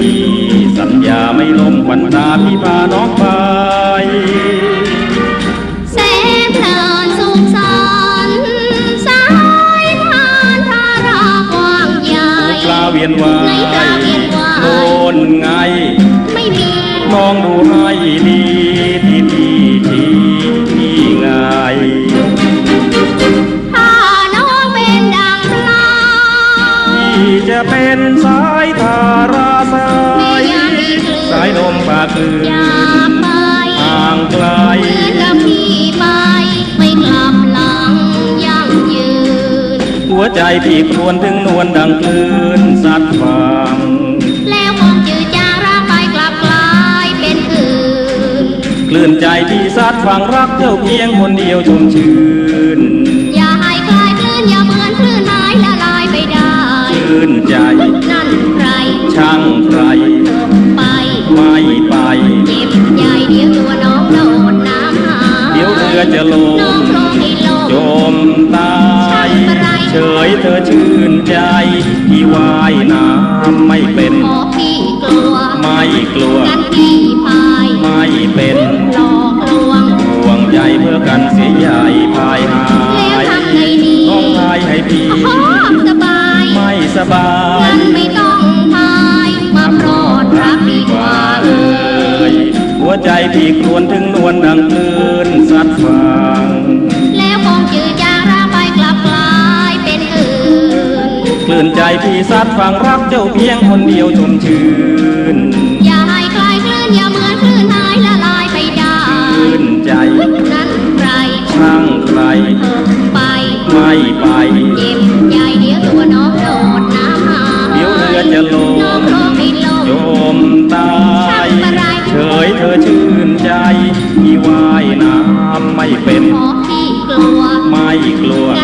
ปี สัญญาไม่ล้มวันตาพี่พาน้องพา ใจพี่ครวนถึงนวลดังคลื่นสัดฟังแล้วคงจืดจางร่างไปกลับกลายเป็นอื่นคลื่นใจที่สัดฟังรักเจ้าเพียงคนเดียวชุ่มชื่น อย่าให้คลายคลื่นอย่าเหมือนคลื่นหายละลายไปได้ชื่นใจ นั่นใคร ช่างใคร ไปไม่ไปเจ็บใหญ่เดี๋ยวตัวน้องโดดน้ำหาเดี๋ยวเรือจะลน้องงโลงให้ลง จมตาย เฉยเธอชื่นใจที่ว่ายน้ำไม่เป็นขอพี่กลัว ไม่กลัวกันพี่พายไม่เป็นหลอกลวงห่วงใจเพื่อกันเสียใหญ่พายหาแล้วยทำไงดีน้องพายให้พี่โอ้สบาย ไม่สบายงั้นไม่ต้องพายมาโปรดรักดีกว่าเอ่ยหัวใจพี่ครวนถึงนวลดังคลื่นสัดฟัง นคลื่นใจพี่สัดฟังรักเจ้าเพียงคนเดียวชมชื่นอย่าให้คลายคลื่นอย่าเหมือนคลื่นหายละลายไปได้ชื่นใจนั่นใครช่างใครเถิดไปไม่ไปเจ็บใหญ่เดี๋ยวตัวน้องโดดน้ำหาเดี๋ยวเรือจะลงน้องโลงให้ลงจมตายเฉยเธอชื่นใจที่ว่ายน้ำไม่เป็นขอพี่กลัวไม่กลัว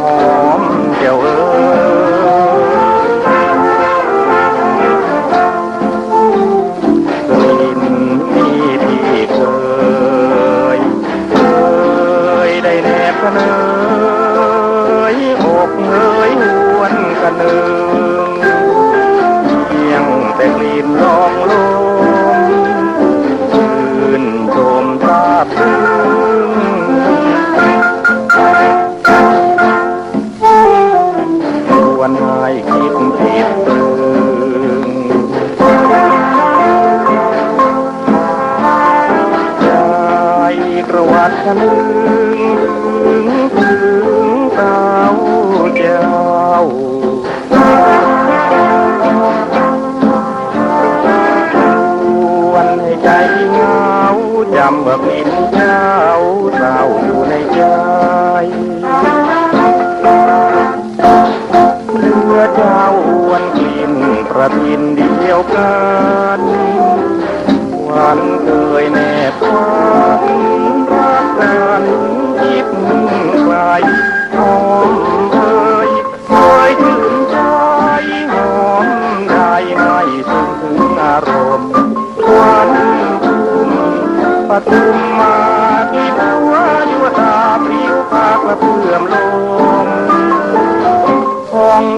หอมเจ้าเอ๋ย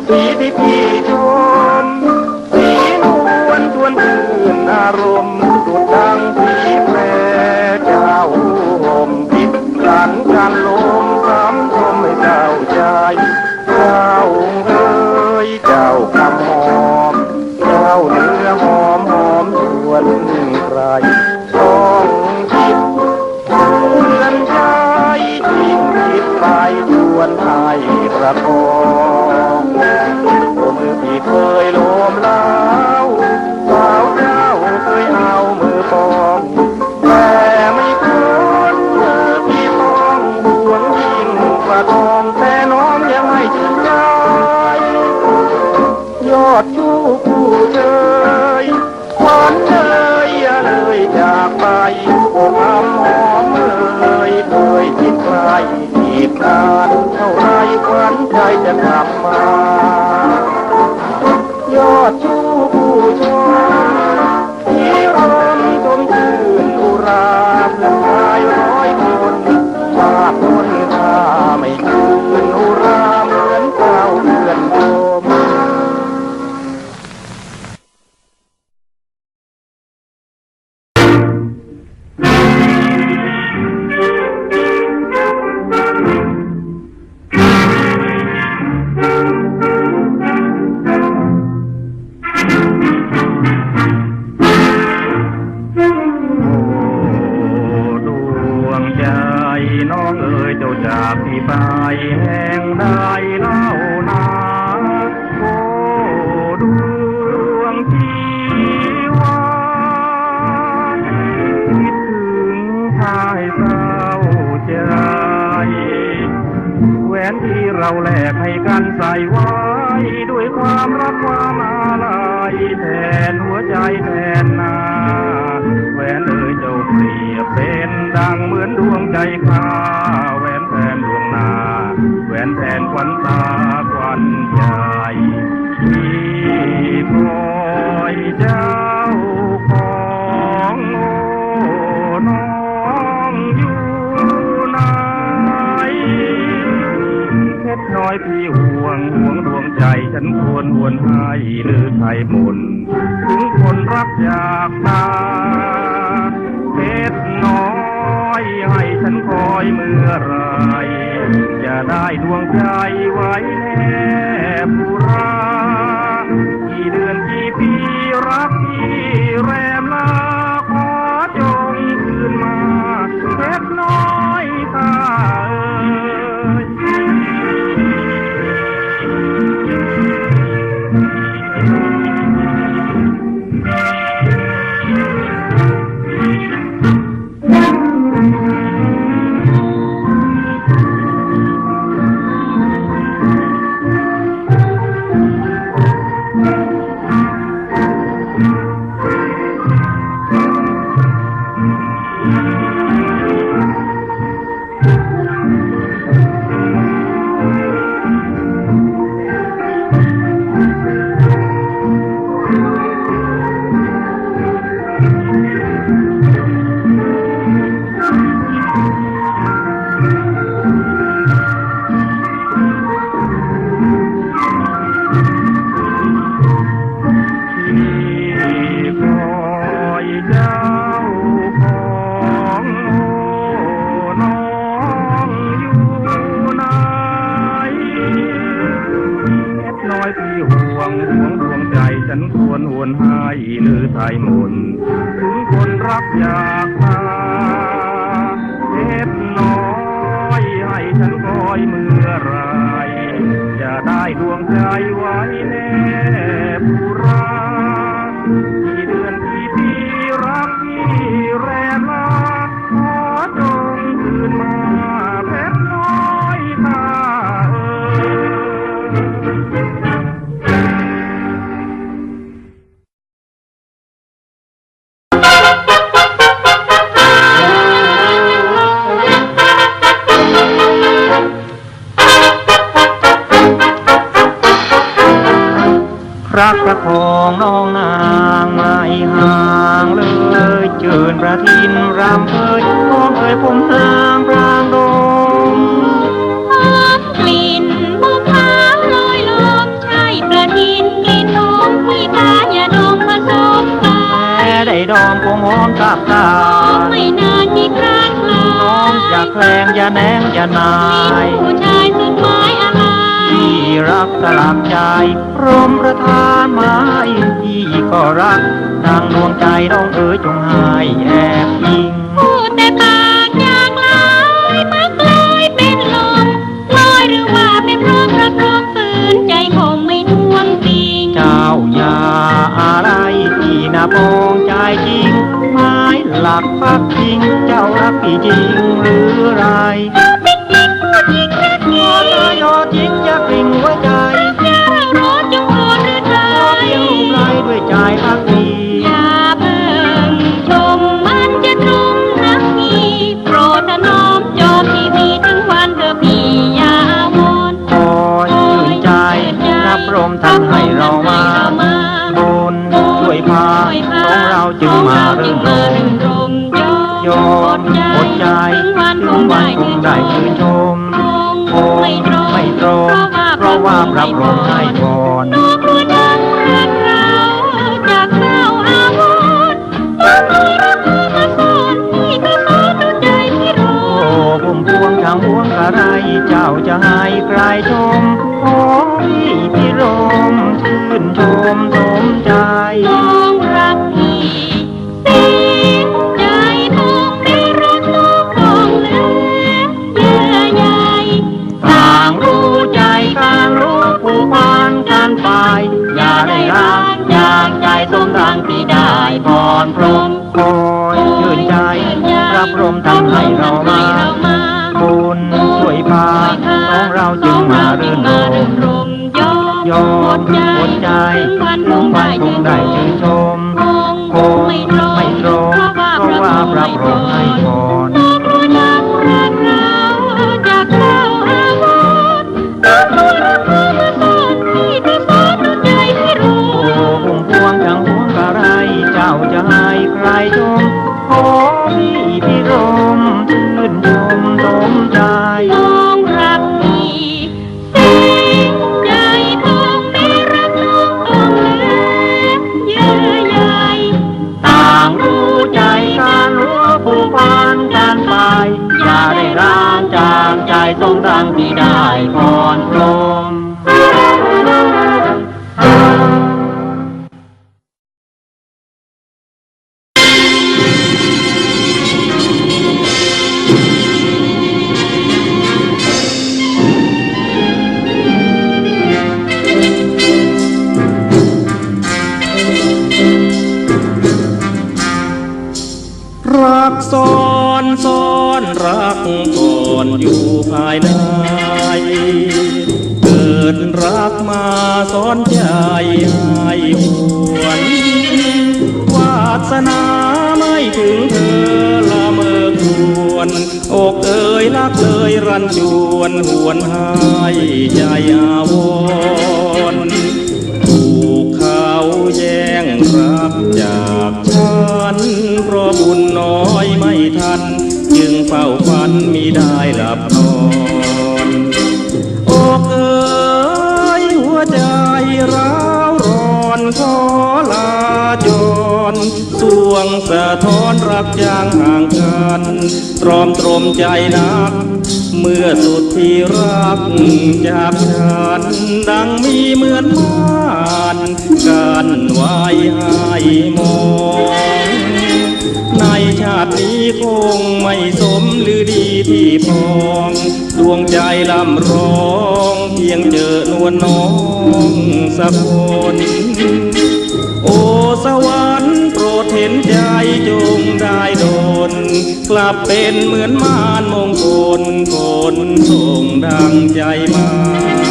สีที่พี่ชมสีนวลชวนชื่นอารมณ์ดุดดังสีแปรเจ้าห่มพิษรันกันลมคำชมให้เจ้าใจเจ้าเอ๋ยเจ้าคำหอม เจ้าเนื้อหอมหอมชวนใครต้องคิดเตือนใจยิ่งคิดไปชวนให้ประคอง มือพี่เคยโลมเล้วสาวเจ้าเคยเอามือปองแต่ไม่คุ้นมือพี่ต้องห่วงยิ่งกว่าทองแต่น้องยังไม่ชื่นใจยอดชูผู้เชยควันเลยอย่าเลยจากไปอกอำหอมเลยเคยคิดใครอีกนานเท่าไรควันใจจะกลับมา้กันใส่ไว้ ด้วยความรักความอาลัยแทนหัวใจแทนนาแหวนเอ่ยเจ้าเปรียบเป็นดังเหมือนดวงใจข้าแหวนแทนดวงนาแหวนแทนควันตาควันใจที่คอยเจ้าายพี่ห่วงห่วงดวงใจฉันควรหวนให้หรือไทยมนต์ถึงคนรักอยากตาเพชรน้อยให้ฉันคอยเมื่อไรจะได้ดวงใจไว้แนบบุรากี่เดือนกี่ปีรักที่แรมลาขอจงคืนมาเพชรน้อยข้าเอ น้อยพี่ห่วงห่วงดวงใจฉันควรหวนให้หรือไทยมนถึงคนรักอยาก ด้ดอมคงหอมตับตาไม่นานที่คราดคลาน้องอย่าแคลงอย่าแหนงอย่านายผู้ชายสุดหมายอะไรที่รักสลักใจพรหมประทานไม้ที่ก็รักนางดวงใจน้องเอ๋ยจงหายแอบยิงพูดแต่ปา หลักพักจริงเจ้ารักพี่จริงหรือไรเป็นจริงพูดจริงรักยจริองเลยอจริงจะกลิ่งไว้ใจเจ้ารถจงโอนหรือไทขอเพียงรูปไล่ด้วยใจพักดีอย่าเพิ่งชมมันจะตรงนักมีโปรดถนอมจอมที่มีถึงวันเธอพี่อย่าอาวรณ์คอยชื่นใจรับรมท่านให้เรามาบุญช่วยพาของเราจึงมาเริ่มรมม ยอมอดใจถึงวันคงได้ชื่นชมคงไม่ตรงเพราะว่าปรับลมให้ก่อนน้องรู้จักรักเราจากเศร้าอาวรณ์ต้องมีรักมาสอนที่กระสอนดวงใจที่รอโอ้ผมพวงทางพวงกะไรเจ้าจะให้ใครชมของพี่พิรมชื่นชมสมใจ เรามาบุญช่วยพาของเราจึงมารื่นรมยอมยอมหมดใจวันคลุงงได้พันคงได้ชื่นชมายนายเกิดรักมาซ้อนใจให้หวนวาสนาไม่ถึงเธอละเมอควรอกเอ่ยรักเลยรันจวนหวนให้ใจอาวร ตรอมตรมใจนัก เมื่อสุดที่รักจากฉันดังมีเหมือนม่านการไว้ให้มอง ในชาตินี้คงไม่สมหรือดีที่พอง ดวงใจลำร้องเพียงเจอนวลน้องสักคนโอสวรรค์โปรดเห็นใจจงได้ดน กลับเป็นเหมือนมานมงคลคนส่งดังใจมา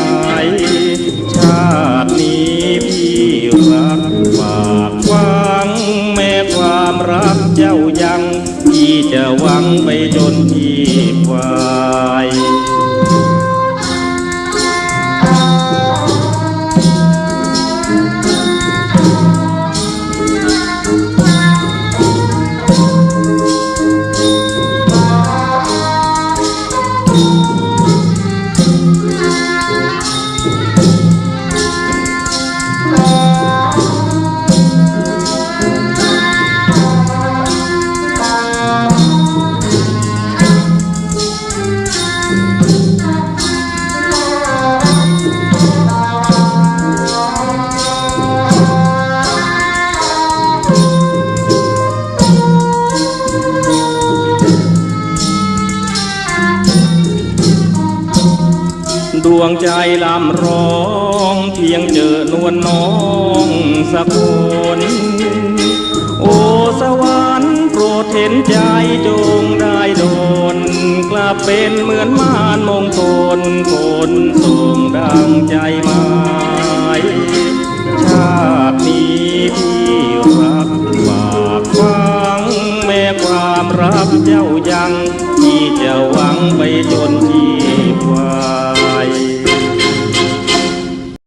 วงใจลำร้องเพียงเจอนวลน้องสักคนโอสวรรค์โปรดเห็นใจจงได้โดน กลับเป็นเหมือนม่านมงคลคนสูงดังใจหมายชาตินี้ที่รักฝากฟังแม่ความรักเจ้ายัง ที่จะหวังไปจน